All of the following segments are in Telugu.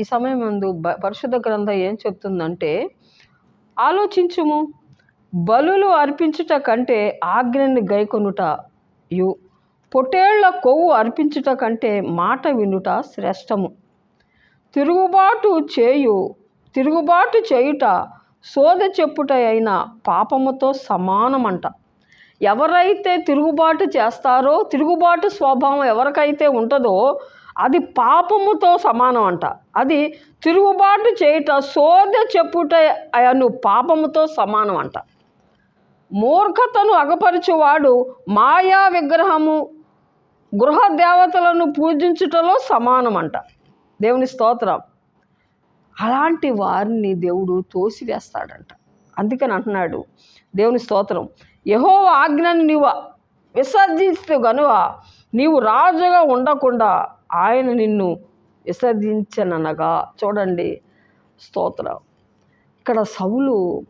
ఈ సమయం ముందు పరిశుద్ధ గ్రంథం ఏం చెప్తుందంటే ఆలోచించుము. బలులు అర్పించుట కంటే ఆజ్ఞని గైకొనుట యు పొటేళ్ళ కొవ్వు అర్పించుట కంటే మాట వినుట శ్రేష్టము. తిరుగుబాటు చేయు తిరుగుబాటు చేయుట సోద చెప్పుట అయిన పాపముతో సమానమంట. ఎవరైతే తిరుగుబాటు చేస్తారో తిరుగుబాటు స్వభావం ఎవరికైతే ఉంటుందో అది పాపముతో సమానం అంట. అది తిరుగుబాటు చేయుట సోద చెప్పుట అను పాపముతో సమానం అంట. మూర్ఖతను అగపరచువాడు మాయా విగ్రహము గృహ దేవతలను పూజించుటలో సమానమంట దేవుని స్తోత్రం. అలాంటి వారిని దేవుడు తోసివేస్తాడంట. అందుకని అంటున్నాడు దేవుని స్తోత్రం. యహో ఆజ్ఞను నీవు విసర్జిస్తూ గనువ నీవు రాజుగా ఉండకుండా ఆయన నిన్ను విసర్జించననగా. చూడండి స్తోత్రం. ఇక్కడ సవులు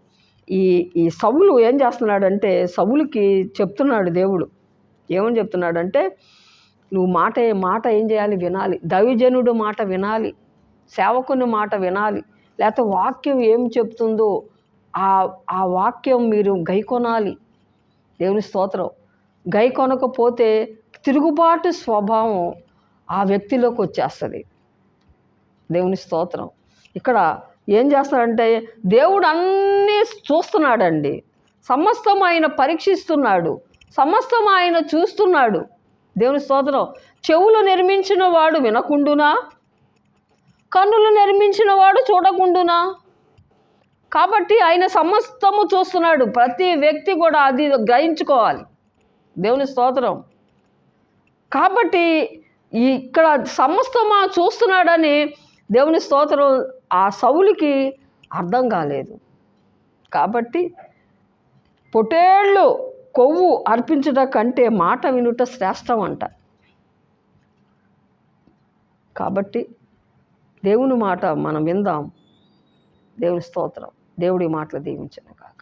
ఈ ఈ సవులు ఏం చేస్తున్నాడంటే సవులకి చెప్తున్నాడు దేవుడు. ఏమని చెప్తున్నాడంటే నువ్వు మాట మాట ఏం చేయాలి? వినాలి. దైవజనుడు మాట వినాలి. సేవకుని మాట వినాలి. లేకపోతే వాక్యం ఏం చెప్తుందో ఆ ఆ వాక్యం మీరు గైకొనాలి. దేవుని స్తోత్రం. గైకొనకపోతే తిరుగుబాటు స్వభావం ఆ వ్యక్తిలోకి వచ్చేస్తుంది. దేవుని స్తోత్రం. ఇక్కడ ఏం చేస్తాడంటే దేవుడు అన్నీ చూస్తున్నాడండి. సమస్తం ఆయన పరీక్షిస్తున్నాడు. సమస్తం ఆయన చూస్తున్నాడు. దేవుని స్తోత్రం. చెవులు నిర్మించిన వాడు వినకుండునా? కన్నులు నిర్మించిన వాడు చూడకుండునా? కాబట్టి ఆయన సమస్తము చూస్తున్నాడు. ప్రతి వ్యక్తి కూడా అది గ్రహించుకోవాలి. దేవుని స్తోత్రం. కాబట్టి ఇక్కడ సమస్తమా చూస్తున్నాడని దేవుని స్తోత్రం ఆ సౌలికి అర్థం కాలేదు. కాబట్టి పొటేళ్ళు కొవ్వు అర్పించట కంటే మాట వినుట శ్రేష్టం అంట కాబట్టి దేవుని మాట మనం విందాం. దేవుని స్తోత్రం. దేవుడి మాటలు దీవించను కాదు